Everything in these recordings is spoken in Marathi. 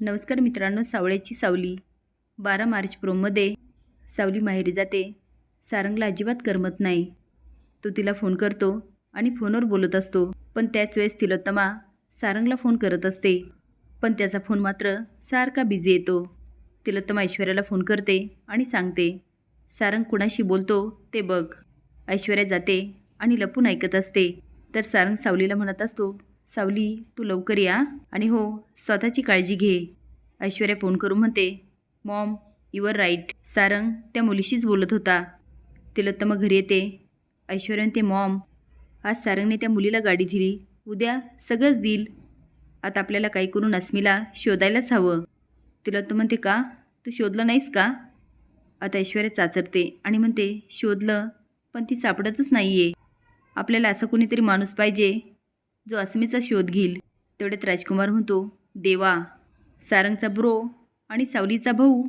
नमस्कार मित्रांनो सावळ्याची सावली. बारा मार्च प्रोममध्ये सावली माहेरी जाते. सारंगला अजिबात करमत नाही. तो तिला फोन करतो आणि फोनवर बोलत असतो. पण त्याच वेळेस तिलोत्तमा सारंगला फोन करत असते. पण त्याचा फोन मात्र सारखा बिझी येतो. तिलोत्तमा ऐश्वर्याला फोन करते आणि सांगते सारंग कुणाशी बोलतो ते बघ. ऐश्वर्या जाते आणि लपून ऐकत असते. तर सारंग सावलीला म्हणत असतो सावली तू लवकर या. आणि हो स्वतःची काळजी घे. ऐश्वर्या फोन करून म्हणते मॉम युअर राईट. सारंग त्या मुलीशीच बोलत होता. तिलोत्तमा घरी येते. ऐश्वर्याने ते मॉम आज सारंगने त्या मुलीला गाडी दिली. उद्या सगळंच देईल. आता आपल्याला काही करून अस्मीला शोधायलाच हवं. तिलोत्तम म्हणते का? तू शोधलं नाहीस का? आता ऐश्वर्या चाचरते आणि म्हणते शोधलं पण ती सापडतच नाही आहे आपल्याला असं कोणीतरी माणूस पाहिजे. जो अस्मीचा शोध घेईल तेवढ्यात राजकुमार म्हणतो देवा सारंगचा ब्रो आणि सावलीचा भाऊ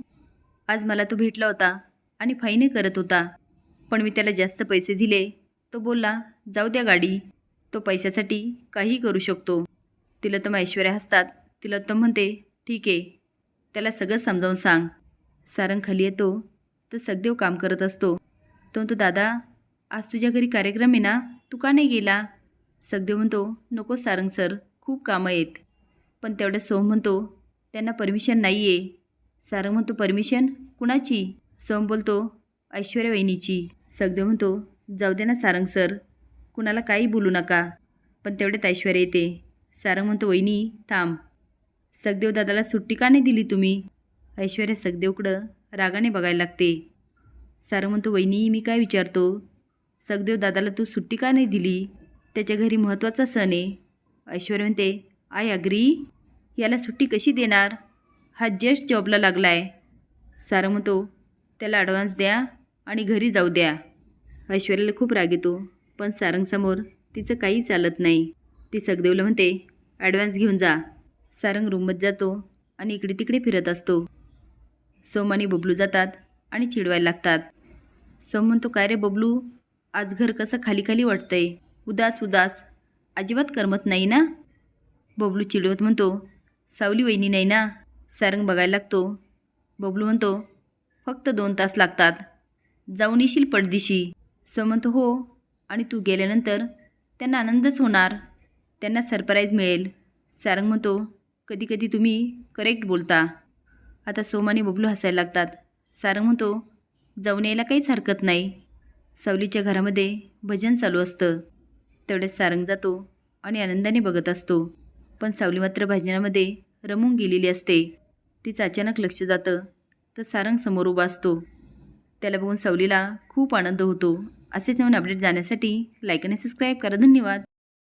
आज मला तो भेटला होता आणि फाईने करत होता. पण मी त्याला जास्त पैसे दिले. तो बोलला जाऊ द्या गाडी तो पैशासाठी काहीही करू शकतो. तिला तर ऐश्वर्या हसतात. तिला तर म्हणते ठीक आहे त्याला सगळं समजावून सांग. सारंग खाली येतो तर सगदेव काम करत असतो. तो म्हणतो दादा आज तुझ्या घरी कार्यक्रम आहे ना तू का नाही गेला? सगदेव म्हणतो नको सारंग सर खूप कामं आहेत. पण तेवढ्या सोम म्हणतो त्यांना परमिशन नाही आहे सारंग म्हणतो परमिशन? कुणाची? सोम बोलतो ऐश्वर्या वहिनीची. सगदेव म्हणतो जाऊ दे ना सारंग सर कुणाला काही बोलू नका. पण तेवढ्यात ऐश्वर्या येते. सारंग म्हणतो वहिनी थांब. सगदेव दादाला सुट्टी का नाही दिली तुम्ही? ऐश्वर्या सगदेवकडं रागाने बघायला लागते. सारंग म्हणतो वहिनी मी काय विचारतो? सगदेव दादाला तू सुट्टी का नाही दिली? त्याच्या घरी महत्त्वाचा सण आहे. ऐश्वर्या म्हणते आय अग्री याला सुट्टी कशी देणार? हा जस्ट जॉबला लागला आहे सारंग म्हणतो त्याला ॲडव्हान्स द्या आणि घरी जाऊ द्या. ऐश्वर्याला खूप राग येतो पण सारंगसमोर तिचं काही चालत नाही. ती सगदेवला म्हणते ॲडव्हान्स घेऊन जा. सारंग रूममध्ये जातो आणि इकडे तिकडे फिरत असतो. सोम आणि बबलू जातात आणि चिडवायला लागतात. सोम म्हणतो काय रे बबलू आज घर कसं खाली खाली वाटतंय? उदास उदास. अजिबात करमत नाही ना? बबलू चिडवत म्हणतो सावली वहिनी नाही ना? सारंग बघायला लागतो. बबलू म्हणतो फक्त दोन तास लागतात. जाऊन येशील पडदिशी. सो म्हणतो हो. आणि तू गेल्यानंतर त्यांना आनंदच होणार. त्यांना सरप्राईज मिळेल. सारंग म्हणतो कधीकधी तुम्ही करेक्ट बोलता. आता सोम आणि बबलू हसायला लागतात. सारंग म्हणतो जाऊन यायला काहीच हरकत नाही. सावलीच्या घरामध्ये भजन चालू असतं. तेवढ्यात सारंग जातो आणि आनंदाने बघत असतो. पण सावली मात्र भजनामध्ये रमून गेलेली असते. तिचं अचानक लक्ष जातं तर सारंग समोर उभा असतो. त्याला बघून सावलीला खूप आनंद होतो. असेच नवीन अपडेट जाण्यासाठी लाईक आणि सबस्क्राईब करा. धन्यवाद.